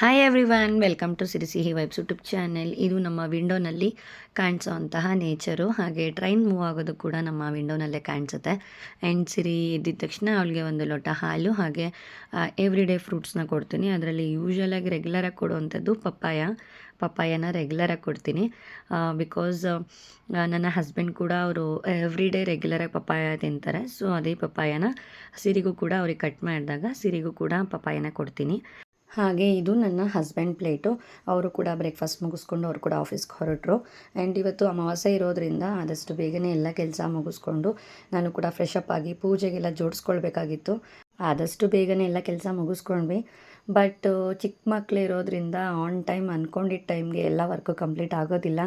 Hi everyone welcome to Siri Sihi vibes YouTube channel ಇದು ನಮ್ಮ ವಿಂಡೋನಲ್ಲಿ ಕಾಣಿಸೋವಂತಹ ನೇಚರು ಹಾಗೆ ಟ್ರೈನ್ ಮೂವ್ ಆಗೋದು ಕೂಡ ನಮ್ಮ ವಿಂಡೋನಲ್ಲೇ ಕಾಣಿಸುತ್ತೆ. ಆ್ಯಂಡ್ ಸಿರಿ ಎದ್ದಿದ ತಕ್ಷಣ ಅವಳಿಗೆ ಒಂದು ಲೋಟ ಹಾಲು, ಹಾಗೆ ಎವ್ರಿ ಡೇ ಫ್ರೂಟ್ಸ್ನ ಕೊಡ್ತೀನಿ. ಅದರಲ್ಲಿ ಯೂಶ್ವಲಾಗಿ ರೆಗ್ಯುಲರಾಗಿ ಕೊಡುವಂಥದ್ದು ಪಪ್ಪಾಯ. ಪಪ್ಪಾಯನ ರೆಗ್ಯುಲರಾಗಿ ಕೊಡ್ತೀನಿ. ಬಿಕಾಸ್ ನನ್ನ ಹಸ್ಬೆಂಡ್ ಕೂಡ ಅವರು ಎವ್ರಿ ಡೇ ರೆಗ್ಯುಲರಾಗಿ ಪಪ್ಪಾಯ ತಿಂತಾರೆ. ಸೊ ಅದೇ ಪಪ್ಪಾಯನ ಸಿರಿಗೂ ಕೂಡ ಅವ್ರಿಗೆ ಕಟ್ ಮಾಡಿದಾಗ ಸಿರಿಗೂ ಕೂಡ ಪಪ್ಪಾಯನ ಕೊಡ್ತೀನಿ. ಹಾಗೆ ಇದು ನನ್ನ ಹಸ್ಬೆಂಡ್ ಪ್ಲೇಟು ಅವರು ಕೂಡ ಬ್ರೇಕ್ಫಾಸ್ಟ್ ಮುಗಿಸ್ಕೊಂಡು ಅವರು ಕೂಡ ಆಫೀಸ್ಗೆ ಹೊರಟರು. ಆ್ಯಂಡ್ ಇವತ್ತು ಅಮಾವಾಸ್ಯೆ ಇರೋದರಿಂದ ಆದಷ್ಟು ಬೇಗನೆ ಎಲ್ಲ ಕೆಲಸ ಮುಗಿಸ್ಕೊಂಡು ನಾನು ಕೂಡ ಫ್ರೆಶ್ ಅಪ್ ಆಗಿ ಪೂಜೆಗೆಲ್ಲ ಜೋಡಿಸ್ಕೊಳ್ಬೇಕಾಗಿತ್ತು. ಆದಷ್ಟು ಬೇಗನೆ ಎಲ್ಲ ಕೆಲಸ ಮುಗಿಸ್ಕೊಂಡ್ವಿ. ಬಟ್ ಚಿಕ್ಕ ಮಕ್ಳು ಇರೋದ್ರಿಂದ ಆನ್ ಟೈಮ್ ಅಂದ್ಕೊಂಡಿದ್ದ ಟೈಮ್ಗೆ ಎಲ್ಲ ವರ್ಕು ಕಂಪ್ಲೀಟ್ ಆಗೋದಿಲ್ಲ.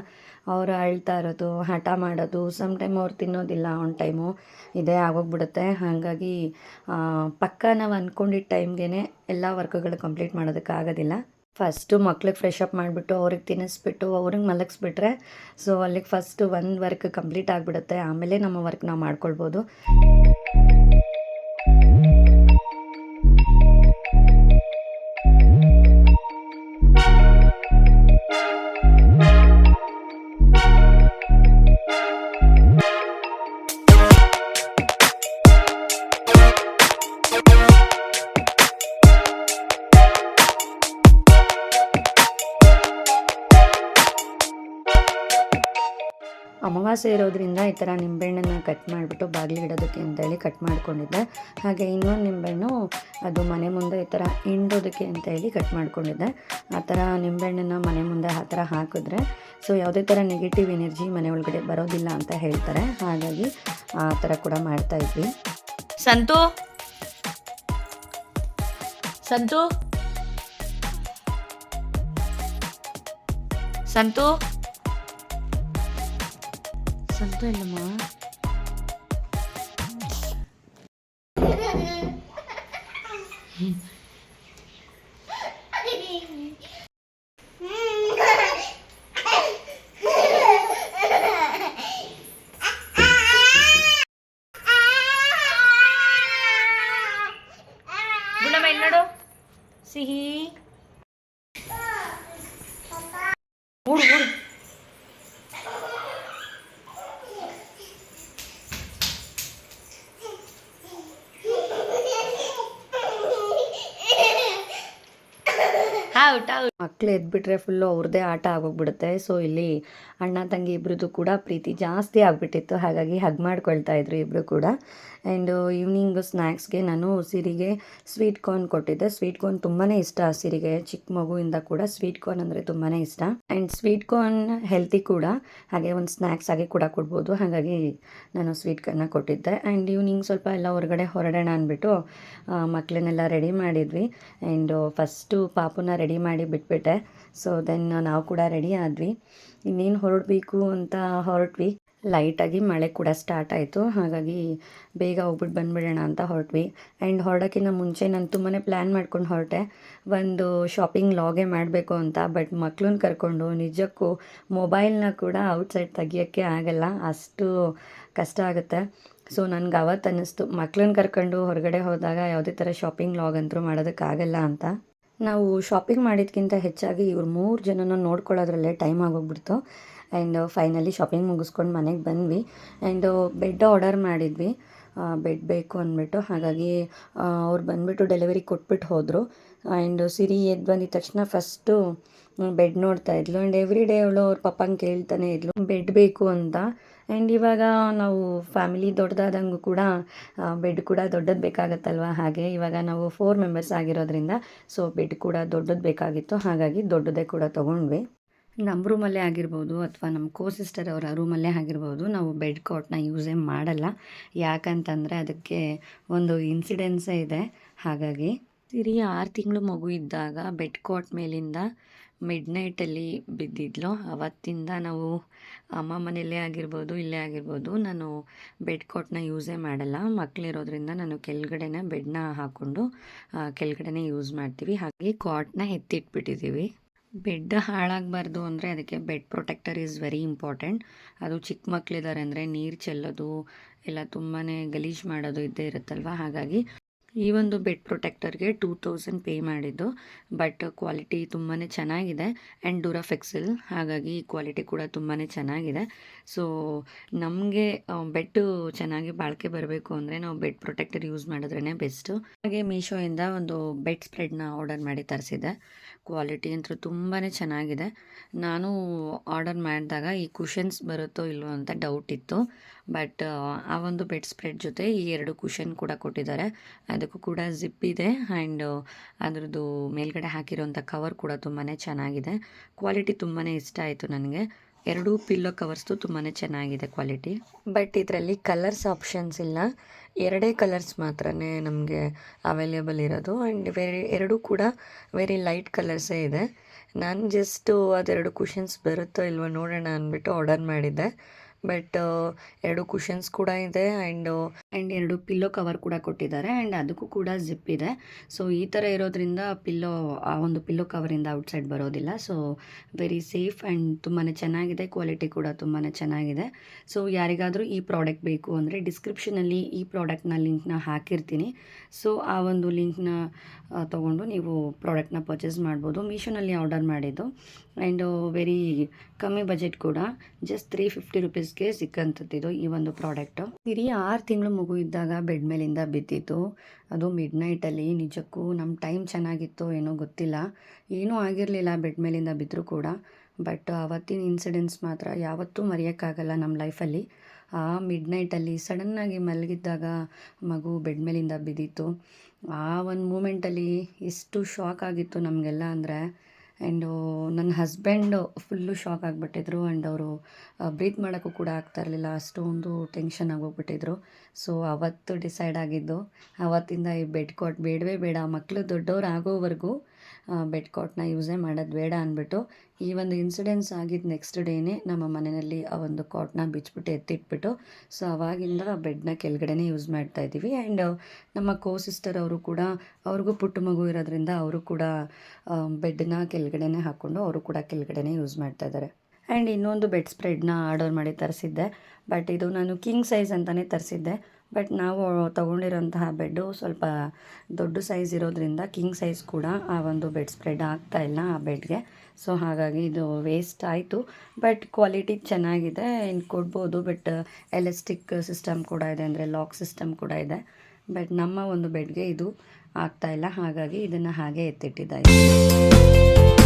ಅವರು ಅಳ್ತಾ ಇರೋದು, ಹಠ ಮಾಡೋದು ಸಮ್ ಟೈಮ್ ಅವ್ರು ತಿನ್ನೋದಿಲ್ಲ ಆನ್ ಟೈಮು ಇದೇ ಆಗೋಗ್ಬಿಡುತ್ತೆ. ಹಾಗಾಗಿ ಪಕ್ಕ ನಾವು ಅಂದ್ಕೊಂಡಿದ್ದ ಟೈಮ್ಗೆ ಎಲ್ಲ ವರ್ಕುಗಳು ಕಂಪ್ಲೀಟ್ ಮಾಡೋದಕ್ಕಾಗೋದಿಲ್ಲ ಫಸ್ಟು ಮಕ್ಳಿಗೆ ಫ್ರೆಶ್ ಅಪ್ ಮಾಡಿಬಿಟ್ಟು ಅವ್ರಿಗೆ ತಿನ್ನಿಸ್ಬಿಟ್ಟು ಅವ್ರಿಗೆ ಮಲಗಿಸ್ಬಿಟ್ರೆ ಸೊ ಅಲ್ಲಿಗೆ ಫಸ್ಟು ಒಂದು ವರ್ಕ್ ಕಂಪ್ಲೀಟ್ ಆಗಿಬಿಡುತ್ತೆ. ಆಮೇಲೆ ನಮ್ಮ ವರ್ಕ್ ನಾವು ಮಾಡ್ಕೊಳ್ಬೋದು. ಅಮಾವಾಸ್ಯೆ ಇರೋದ್ರಿಂದ ಈ ಥರ ನಿಂಬೆಹಣ್ಣನ್ನು ಕಟ್ ಮಾಡಿಬಿಟ್ಟು ಬಾಗಿಲು ಇಡೋದಕ್ಕೆ ಅಂತೇಳಿ ಕಟ್ ಮಾಡ್ಕೊಂಡಿದ್ದೆ. ಹಾಗೆ ಇನ್ನೊಂದು ನಿಂಬೆಹಣ್ಣು ಅದು ಮನೆ ಮುಂದೆ ಈ ಥರ ಹಿಂಡೋದಕ್ಕೆ ಅಂತ ಹೇಳಿ ಕಟ್ ಮಾಡ್ಕೊಂಡಿದ್ದೆ. ಆ ಥರ ನಿಂಬೆಹಣ್ಣನ್ನು ಮನೆ ಮುಂದೆ ಆ ಥರ ಹಾಕಿದ್ರೆ ಸೊ ಯಾವುದೇ ಥರ ನೆಗೆಟಿವ್ ಎನರ್ಜಿ ಮನೆ ಒಳಗಡೆ ಬರೋದಿಲ್ಲ ಅಂತ ಹೇಳ್ತಾರೆ. ಹಾಗಾಗಿ ಆ ಥರ ಕೂಡ ಮಾಡ್ತಾ ಇದ್ವಿ. ಸಂತು? ಸಂತು? ಸಂತು? ಸಂತು ಇಲ್ಲಮ್ಮ ಗುಂಡಮ್ಮ ಇಲ್ಲಿ ನೋಡು ಔಟ್ ಹೌದು ಮಕ್ಳು ಎದ್ಬಿಟ್ರೆ ಫುಲ್ಲು ಅವ್ರದ್ದೇ ಆಟ ಆಗೋಗ್ಬಿಡುತ್ತೆ. ಸೊ ಇಲ್ಲಿ ಅಣ್ಣ, ತಂಗಿ ಇಬ್ಬರದ್ದು ಕೂಡ ಪ್ರೀತಿ ಜಾಸ್ತಿ ಆಗಿಬಿಟ್ಟಿತ್ತು. ಹಾಗಾಗಿ ಹಗ್ ಮಾಡ್ಕೊಳ್ತಾ ಇದ್ರು ಇಬ್ಬರು ಕೂಡ. ಆ್ಯಂಡ್ ಈವ್ನಿಂಗ್ ಸ್ನ್ಯಾಕ್ಸ್ಗೆ ನಾನು ಸಿರಿಗೆ ಸ್ವೀಟ್ ಕಾರ್ನ್ ಕೊಟ್ಟಿದ್ದೆ. ಸ್ವೀಟ್ ಕಾರ್ನ್ ತುಂಬಾ ಇಷ್ಟ ಸಿರಿಗೆ. ಚಿಕ್ಕ ಮಗುವಿಂದ ಕೂಡ ಸ್ವೀಟ್ ಕಾರ್ನ್ ಅಂದರೆ ತುಂಬಾ ಇಷ್ಟ. ಆ್ಯಂಡ್ ಸ್ವೀಟ್ ಕಾರ್ನ್ ಹೆಲ್ತಿ ಕೂಡ. ಹಾಗೆ ಒಂದು ಸ್ನ್ಯಾಕ್ಸ್ ಆಗಿ ಕೂಡ ಕೊಡ್ಬೋದು. ಹಾಗಾಗಿ ನಾನು ಸ್ವೀಟ್ ಕಾರ್ನ ಕೊಟ್ಟಿದ್ದೆ. ಆ್ಯಂಡ್ ಈವ್ನಿಂಗ್ ಸ್ವಲ್ಪ ಎಲ್ಲ ಹೊರಗಡೆ ಹೊರಡೋಣ ಅಂದ್ಬಿಟ್ಟು ಮಕ್ಕಳನ್ನೆಲ್ಲ ರೆಡಿ ಮಾಡಿದ್ವಿ. ಆ್ಯಂಡ್ ಫಸ್ಟು ಪಾಪುನ ರೆಡಿ ಮಾಡಿ ಬಿಟ್ಬಿಟ್ಟೆ. ಸೊ ದೆನ್ ನಾವು ಕೂಡ ರೆಡಿ ಆದ್ವಿ. ಇನ್ನೇನು ಹೊರಡಬೇಕು ಅಂತ ಹೊರಟ್ವಿ. ಲೈಟಾಗಿ ಮಳೆ ಕೂಡ ಸ್ಟಾರ್ಟ್ ಆಯಿತು. ಹಾಗಾಗಿ ಬೇಗ ಹೋಗ್ಬಿಟ್ಟು ಬಂದ್ಬಿಡೋಣ ಅಂತ ಹೊರಟ್ವಿ. ಆ್ಯಂಡ್ ಹೊರಡೋಕ್ಕಿಂತ ಮುಂಚೆ ನಾನು ತುಂಬಾ ಪ್ಲ್ಯಾನ್ ಮಾಡ್ಕೊಂಡು ಹೊರಟೆ. ಒಂದು ಶಾಪಿಂಗ್ ಲಾಗೇ ಮಾಡಬೇಕು ಅಂತ. ಬಟ್ ಮಕ್ಳನ್ನ ಕರ್ಕೊಂಡು ನಿಜಕ್ಕೂ ಮೊಬೈಲ್ನ ಕೂಡ ಔಟ್ಸೈಡ್ ತೆಗಿಯೋಕ್ಕೆ ಆಗಲ್ಲ. ಅಷ್ಟು ಕಷ್ಟ ಆಗುತ್ತೆ. ಸೊ ನನಗೆ ಅವತ್ತು ಅನ್ನಿಸ್ತು. ಮಕ್ಳನ್ನ ಕರ್ಕೊಂಡು ಹೊರಗಡೆ ಹೋದಾಗ ಯಾವುದೇ ಥರ ಶಾಪಿಂಗ್ ಲಾಗ್ ಅಂತೂ ಮಾಡೋದಕ್ಕಾಗಲ್ಲ ಅಂತ. ನಾವು ಶಾಪಿಂಗ್ ಮಾಡಿದ್ಕಿಂತ ಹೆಚ್ಚಾಗಿ ಇವ್ರು ಮೂರು ಜನನ ನೋಡ್ಕೊಳ್ಳೋದ್ರಲ್ಲೇ ಟೈಮ್ ಆಗೋಗ್ಬಿಡ್ತು. ಆ್ಯಂಡ್ ಫೈನಲಿ ಶಾಪಿಂಗ್ ಮುಗಿಸ್ಕೊಂಡು ಮನೆಗೆ ಬಂದ್ವಿ. ಆ್ಯಂಡ್ ಬೆಡ್ ಆರ್ಡರ್ ಮಾಡಿದ್ವಿ. ಬೆಡ್ ಬೇಕು ಅಂದ್ಬಿಟ್ಟು. ಹಾಗಾಗಿ ಅವ್ರು ಬಂದುಬಿಟ್ಟು ಡೆಲಿವರಿ ಕೊಟ್ಬಿಟ್ಟು ಹೋದರು. ಆ್ಯಂಡ್ ಸಿರಿ ಎದ್ದು ಬಂದಿದ ತಕ್ಷಣ ಫಸ್ಟು ಬೆಡ್ ನೋಡ್ತಾ ಇದ್ಲು. ಆ್ಯಂಡ್ ಎವ್ರಿ ಡೇ ಅವಳು ಅವ್ರ ಪಪ್ಪಂಗೆ ಕೇಳ್ತಾನೆ ಇದ್ಲು. ಬೆಡ್ ಬೇಕು ಅಂತ. ಆ್ಯಂಡ್ ಇವಾಗ ನಾವು ಫ್ಯಾಮಿಲಿ ದೊಡ್ಡದಾದಂಗೂ ಕೂಡ ಬೆಡ್ ಕೂಡ ದೊಡ್ಡದು ಬೇಕಾಗತ್ತಲ್ವ? ಹಾಗೆ ಇವಾಗ ನಾವು ಫೋರ್ ಮೆಂಬರ್ಸ್ ಆಗಿರೋದ್ರಿಂದ ಸೊ ಬೆಡ್ ಕೂಡ ದೊಡ್ಡದು ಬೇಕಾಗಿತ್ತು. ಹಾಗಾಗಿ ದೊಡ್ಡದೇ ಕೂಡ ತೊಗೊಂಡ್ವಿ. ನಮ್ಮ ರೂಮಲ್ಲೇ ಆಗಿರ್ಬೋದು ಅಥವಾ ನಮ್ಮ ಕೋ ಸಿಸ್ಟರ್ ಅವರ ರೂಮಲ್ಲೇ ಆಗಿರ್ಬೋದು, ನಾವು ಬೆಡ್ ಕಾಟ್ನ ಯೂಸೇ ಮಾಡಲ್ಲ. ಯಾಕಂತಂದರೆ ಅದಕ್ಕೆ ಒಂದು ಇನ್ಸಿಡೆನ್ಸೇ ಇದೆ. ಹಾಗಾಗಿ ಸಿರಿ ಆರು ತಿಂಗಳು ಮಗು ಇದ್ದಾಗ ಬೆಡ್ ಕಾಟ್ ಮೇಲಿಂದ ಮಿಡ್ ನೈಟಲ್ಲಿ ಬಿದ್ದಿದ್ಲು. ಅವತ್ತಿಂದ ನಾವು ಅಮ್ಮ ಮನೆಯಲ್ಲೇ ಆಗಿರ್ಬೋದು, ಇಲ್ಲೇ ಆಗಿರ್ಬೋದು, ನಾನು ಬೆಡ್ ಕಾಟ್ನ ಯೂಸೇ ಮಾಡಲ್ಲ. ಮಕ್ಕಳಿರೋದ್ರಿಂದ ನಾನು ಕೆಳಗಡೆನೇ ಬೆಡ್ನ ಹಾಕ್ಕೊಂಡು ಕೆಳಗಡೆನೇ ಯೂಸ್ ಮಾಡ್ತೀವಿ. ಹಾಗೆ ಕಾಟ್ನ ಎತ್ತಿಟ್ಬಿಟ್ಟಿದ್ದೀವಿ ಬೆಡ್ ಹಾಳಾಗಬಾರ್ದು ಅಂದರೆ ಅದಕ್ಕೆ bed protector is very important ಅದು ಚಿಕ್ಕ ಮಕ್ಕಳಿದ್ದಾರೆ ಅಂದರೆ ನೀರು ಚೆಲ್ಲೋದು, ಎಲ್ಲ ತುಂಬಾ ಗಲೀಜು ಮಾಡೋದು ಇದ್ದೇ ಇರುತ್ತಲ್ವ? ಹಾಗಾಗಿ ಈ ಒಂದು ಬೆಡ್ ಪ್ರೊಟೆಕ್ಟರ್ಗೆ ಟೂ ತೌಸಂಡ್ ಪೇ ಮಾಡಿದ್ದು. ಬಟ್ ಕ್ವಾಲಿಟಿ ತುಂಬಾ ಚೆನ್ನಾಗಿದೆ. ಆ್ಯಂಡ್ ಡೂರಾಫೆಕ್ಸಲ್ ಹಾಗಾಗಿ ಕ್ವಾಲಿಟಿ ಕೂಡ ತುಂಬಾ ಚೆನ್ನಾಗಿದೆ. ಸೊ, ನಮಗೆ ಬೆಡ್ ಚೆನ್ನಾಗಿ ಬಾಳಿಕೆ ಬರಬೇಕು ಅಂದರೆ ನಾವು ಬೆಡ್ ಪ್ರೊಟೆಕ್ಟರ್ ಯೂಸ್ ಮಾಡಿದ್ರೇ ಬೆಸ್ಟು. ಹಾಗೆ ಮೀಶೋಯಿಂದ ಒಂದು ಬೆಡ್ ಸ್ಪ್ರೆಡ್ನ ಆರ್ಡರ್ ಮಾಡಿ ತರಿಸಿದ್ದೆ ಕ್ವಾಲಿಟಿ ಅಂತೂ ತುಂಬಾ ಚೆನ್ನಾಗಿದೆ. ನಾನು ಆರ್ಡರ್ ಮಾಡಿದಾಗ ಈ ಕುಷನ್ಸ್ ಬರುತ್ತೋ ಇಲ್ವೋ ಅಂತ ಡೌಟ್ ಇತ್ತು. ಬಟ್, ಆ ಒಂದು ಬೆಡ್ ಸ್ಪ್ರೆಡ್ ಜೊತೆ ಈ ಎರಡು ಕುಷನ್ ಕೂಡ ಕೊಟ್ಟಿದ್ದಾರೆ. ಅದಕ್ಕೂ ಕೂಡ ಜಿಪ್ ಇದೆ ಆ್ಯಂಡ್ ಅದರದ್ದು ಮೇಲ್ಗಡೆ ಹಾಕಿರೋಂಥ ಕವರ್ ಕೂಡ ತುಂಬಾ ಚೆನ್ನಾಗಿದೆ. ಕ್ವಾಲಿಟಿ ತುಂಬಾ ಇಷ್ಟ ಆಯಿತು ನನಗೆ. ಎರಡೂ ಪಿಲ್ಲೋ ಕವರ್ಸ್ದು ತುಂಬಾ ಚೆನ್ನಾಗಿದೆ ಕ್ವಾಲಿಟಿ. ಬಟ್ ಇದರಲ್ಲಿ ಕಲರ್ಸ್ ಆಪ್ಷನ್ಸ್ ಇಲ್ಲ. ಎರಡೇ ಕಲರ್ಸ್ ಮಾತ್ರ ನಮಗೆ ಅವೈಲೇಬಲ್ ಇರೋದು ಆ್ಯಂಡ್ ವೆರಿ, ಎರಡೂ ಕೂಡ ವೆರಿ ಲೈಟ್ ಕಲರ್ಸೇ ಇದೆ. ನಾನು ಜಸ್ಟು ಅದೆರಡು ಕುಷನ್ಸ್ ಬರುತ್ತೋ ಇಲ್ವೋ ನೋಡೋಣ ಅಂದ್ಬಿಟ್ಟು ಆರ್ಡರ್ ಮಾಡಿದ್ದೆ. ಬಟ್ ಎರಡು ಕುಷನ್ಸ್ ಕೂಡ ಇದೆ ಆ್ಯಂಡ್ ಆ್ಯಂಡ್ ಎರಡು ಪಿಲ್ಲೋ ಕವರ್ ಕೂಡ ಕೊಟ್ಟಿದ್ದಾರೆ ಆ್ಯಂಡ್ ಅದಕ್ಕೂ ಕೂಡ ಜಿಪ್ ಇದೆ. ಸೊ ಈ ಥರ ಇರೋದ್ರಿಂದ ಪಿಲ್ಲೋ ಆ ಒಂದು ಪಿಲ್ಲೋ ಕವರಿಂದ ಔಟ್ಸೈಡ್ ಬರೋದಿಲ್ಲ. ಸೊ ವೆರಿ ಸೇಫ್ ಆ್ಯಂಡ್ ತುಂಬಾ ಚೆನ್ನಾಗಿದೆ. ಕ್ವಾಲಿಟಿ ಕೂಡ ತುಂಬಾ ಚೆನ್ನಾಗಿದೆ. ಸೊ ಯಾರಿಗಾದರೂ ಈ ಪ್ರಾಡಕ್ಟ್ ಬೇಕು ಅಂದರೆ ಡಿಸ್ಕ್ರಿಪ್ಷನಲ್ಲಿ ಈ ಪ್ರಾಡಕ್ಟ್ನ ಲಿಂಕ್ನ ಹಾಕಿರ್ತೀನಿ. ಸೊ ಆ ಒಂದು ಲಿಂಕ್ನ ತೊಗೊಂಡು ನೀವು ಪ್ರಾಡಕ್ಟ್ನ ಪರ್ಚೇಸ್ ಮಾಡ್ಬೋದು. ಮೀಶೋನಲ್ಲಿ ಆರ್ಡರ್ ಮಾಡಿದ್ದು. ಆ್ಯಂಡ್ ವೆರಿ ಕಮ್ಮಿ ಬಜೆಟ್ ಕೂಡ. ಜಸ್ಟ್ ತ್ರೀ ಫಿಫ್ಟಿ ರುಪೀಸ್ಗೆ ಸಿಕ್ಕಂಥದ್ದಿದು ಈ ಒಂದು ಪ್ರಾಡಕ್ಟು. ಇಡೀ ಆರು ತಿಂಗಳು ಮಗು ಇದ್ದಾಗ ಬೆಡ್ ಮೇಲಿಂದ ಬಿದ್ದಿತ್ತು ಅದು ಮಿಡ್ ನೈಟಲ್ಲಿ ನಿಜಕ್ಕೂ ನಮ್ಮ ಟೈಮ್ ಚೆನ್ನಾಗಿತ್ತು ಏನೋ ಗೊತ್ತಿಲ್ಲ. ಏನೂ ಆಗಿರಲಿಲ್ಲ ಬೆಡ್ ಮೇಲಿಂದ ಬಿದ್ದರೂ ಕೂಡ. ಬಟ್ ಅವತ್ತಿನ ಇನ್ಸಿಡೆಂಟ್ಸ್ ಮಾತ್ರ ಯಾವತ್ತೂ ಮರೆಯೋಕ್ಕಾಗಲ್ಲ ನಮ್ಮ ಲೈಫಲ್ಲಿ ಆ ಮಿಡ್ ನೈಟಲ್ಲಿ ಸಡನ್ನಾಗಿ ಮಲಗಿದ್ದಾಗ ಮಗು ಬೆಡ್ ಮೇಲಿಂದ ಬಿದ್ದಿತ್ತು. ಆ ಒಂದು ಮೂಮೆಂಟಲ್ಲಿ ಎಷ್ಟು ಶಾಕ್ ಆಗಿತ್ತು ನಮಗೆಲ್ಲ ಅಂದರೆ ಆ್ಯಂಡು ನನ್ನ ಹಸ್ಬೆಂಡು ಫುಲ್ಲು ಶಾಕ್ ಆಗಿಬಿಟ್ಟಿದ್ರು ಆ್ಯಂಡ್ ಅವರು ಬ್ರೀತ್ ಮಾಡೋಕ್ಕೂ ಕೂಡ ಆಗ್ತಾ ಇರಲಿಲ್ಲ. ಅಷ್ಟೊಂದು ಟೆನ್ಷನ್ ಆಗೋಗ್ಬಿಟ್ಟಿದ್ರು. ಸೊ ಅವತ್ತು ಡಿಸೈಡ್ ಆಗಿದ್ದು, ಅವತ್ತಿಂದ ಈ ಬೆಡ್ ಕೊಟ್ಟು ಬೇಡವೇ ಬೇಡ ಮಕ್ಕಳು ದೊಡ್ಡವ್ರು ಆಗೋವರೆಗೂ ಬೆಡ್ ಕಾಟ್ನ ಯೂಸೇ ಮಾಡೋದು ಬೇಡ ಅಂದ್ಬಿಟ್ಟು ಈ ಒಂದು ಇನ್ಸಿಡೆನ್ಸ್ ಆಗಿದ್ದ ನೆಕ್ಸ್ಟ್ ಡೇನೇ ನಮ್ಮ ಮನೆಯಲ್ಲಿ ಆ ಒಂದು ಕಾಟ್ನ ಬಿಚ್ಚಿಬಿಟ್ಟು ಎತ್ತಿಟ್ಬಿಟ್ಟು ಸೊ ಅವಾಗಿಂದ ಬೆಡ್ನ ಕೆಳಗಡೆನೇ ಯೂಸ್ ಮಾಡ್ತಾ ಇದ್ದೀವಿ. ಆ್ಯಂಡ್ ನಮ್ಮ ಕೋ ಸಿಸ್ಟರ್ ಅವರು ಕೂಡ, ಅವ್ರಿಗೂ ಪುಟ್ಟ ಮಗು ಇರೋದ್ರಿಂದ ಅವರು ಕೂಡ ಬೆಡ್ನ ಕೆಳಗಡೆನೇ ಹಾಕ್ಕೊಂಡು ಅವರು ಕೂಡ ಕೆಳಗಡೆನೇ ಯೂಸ್ ಮಾಡ್ತಾ ಇದ್ದಾರೆ. ಆ್ಯಂಡ್ ಇನ್ನೊಂದು ಬೆಡ್ ಸ್ಪ್ರೆಡ್ನ ಆರ್ಡರ್ ಮಾಡಿ ತರಿಸಿದ್ದೆ. ಬಟ್ ಇದು ನಾನು ಕಿಂಗ್ ಸೈಜ್ ಅಂತಲೇ ತರಿಸಿದ್ದೆ. ಬಟ್ ನಾವು ತೊಗೊಂಡಿರೋಂತಹ ಬೆಡ್ಡು ಸ್ವಲ್ಪ ದೊಡ್ಡ ಸೈಜ್ ಇರೋದ್ರಿಂದ ಕಿಂಗ್ ಸೈಜ್ ಕೂಡ ಆ ಒಂದು ಬೆಡ್ ಸ್ಪ್ರೆಡ್ ಆಗ್ತಾ ಇಲ್ಲ ಆ ಬೆಡ್ಗೆ. ಸೊ ಹಾಗಾಗಿ ಇದು ವೇಸ್ಟ್ ಆಯಿತು. ಬಟ್ ಕ್ವಾಲಿಟಿ ಚೆನ್ನಾಗಿದೆ ಇನ್ನು ಕೊಡ್ಬೋದು. ಬಟ್ ಎಲೆಸ್ಟಿಕ್ ಸಿಸ್ಟಮ್ ಕೂಡ ಇದೆ ಅಂದರೆ ಲಾಕ್ ಸಿಸ್ಟಮ್ ಕೂಡ ಇದೆ. ಬಟ್ ನಮ್ಮ ಒಂದು ಬೆಡ್ಗೆ ಇದು ಆಗ್ತಾ ಇಲ್ಲ. ಹಾಗಾಗಿ ಇದನ್ನು ಹಾಗೆ ಎತ್ತಿಟ್ಟಿದ್ದಾಯಿತು.